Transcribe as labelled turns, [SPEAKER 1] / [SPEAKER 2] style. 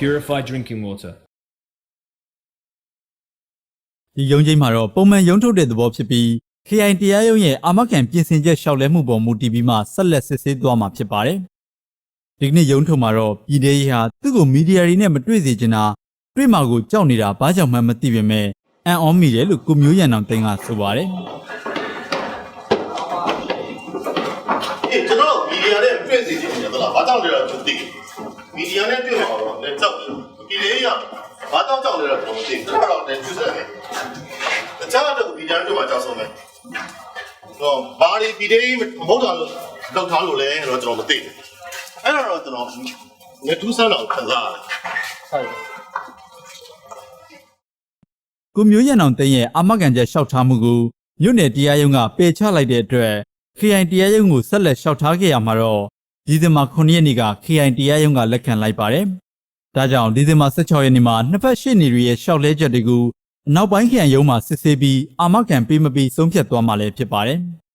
[SPEAKER 1] purified drinking water.
[SPEAKER 2] ဒီရုံးချင်းမှာတော့ပုံမှန်ရုံးထုတ်တဲ့သဘောဖြစ်ပြီး KI တရားရုံးရဲ့အာမခံပြင်ဆင်ချက်လျှောက်လဲမှုပေါ်မူတည်ပြီးမှဆက်လက်စစ်ဆေးသွားမှာဖြစ်ပါတယ်။ဒီကနေ့ရုံးထုတ်မှာတော့ပြည်ထောင်ရေးဟာသူ့ကိုမီဒီယာတွေနဲ့မတွေ့စေချင်တာတွေ့မှာကိုကြောက်နေတာဘာကြောင့်မှမသိပေမဲ့အန်အောမိတယ်လို့ကိုမျိုးရန်အောင်တင်ကဆိုပါတယ်
[SPEAKER 3] အေးကျွန်တော်တို့မီဒီယာနဲ့တွေ့စီချင်တယ်သလားဘာကြောင့်လဲတော့ကျွန်တော်သိတယ်မီ ဒီယာနဲ့တွေ့မှာတော့လည်းကြောက်တယ်ဒီလေးကဘာကြောင့်ကြောက်လဲတော့ကျွန်တော်မသိဘူးကျွန်တော်တော့လည်းကျွတ်ဆက်တယ်တခြားတော့မီဒီယာတွေ့မှာကြောက်ဆုံးပဲတော့ဘာဒီဒီလေးမဟုတ်တာလို့လောက်ထားလို့လဲတော့ကျွန်တော်မသိဘူးအဲ့တော့ကျွန်တော်နေတူးဆန်းတော့ခံစားရတယ်။
[SPEAKER 2] ကိုမျိုးရန်အောင်တင်ရဲ့အာမခံချက်လျှောက်ထားမှုကိုမြို့နယ်တရားရုံးကပယ်ချလိုက်တဲ့အတွက် KI တရားရုံးကိုဆက်လက်လျှောက်ထားခဲ့ရမှာတော့ ဒီဇင်ဘာ9ရက်နေ့က KI တရားရုံးကလက်ခံလိုက်ပါတယ်။ဒါကြောင့်ဒီဇင်ဘာ16ရက်နေ့မှာနှစ်ဖက်ရှေ့နေတွေရဲ့လျှောက်လဲချက်တွေကိုအနောက်ပိုင်းခရိုင်ရုံးမှာစစ်ဆေးပြီးအာမခံပေးမပေးဆုံးဖြတ်သွားမှာလည်းဖြစ်ပါတယ်။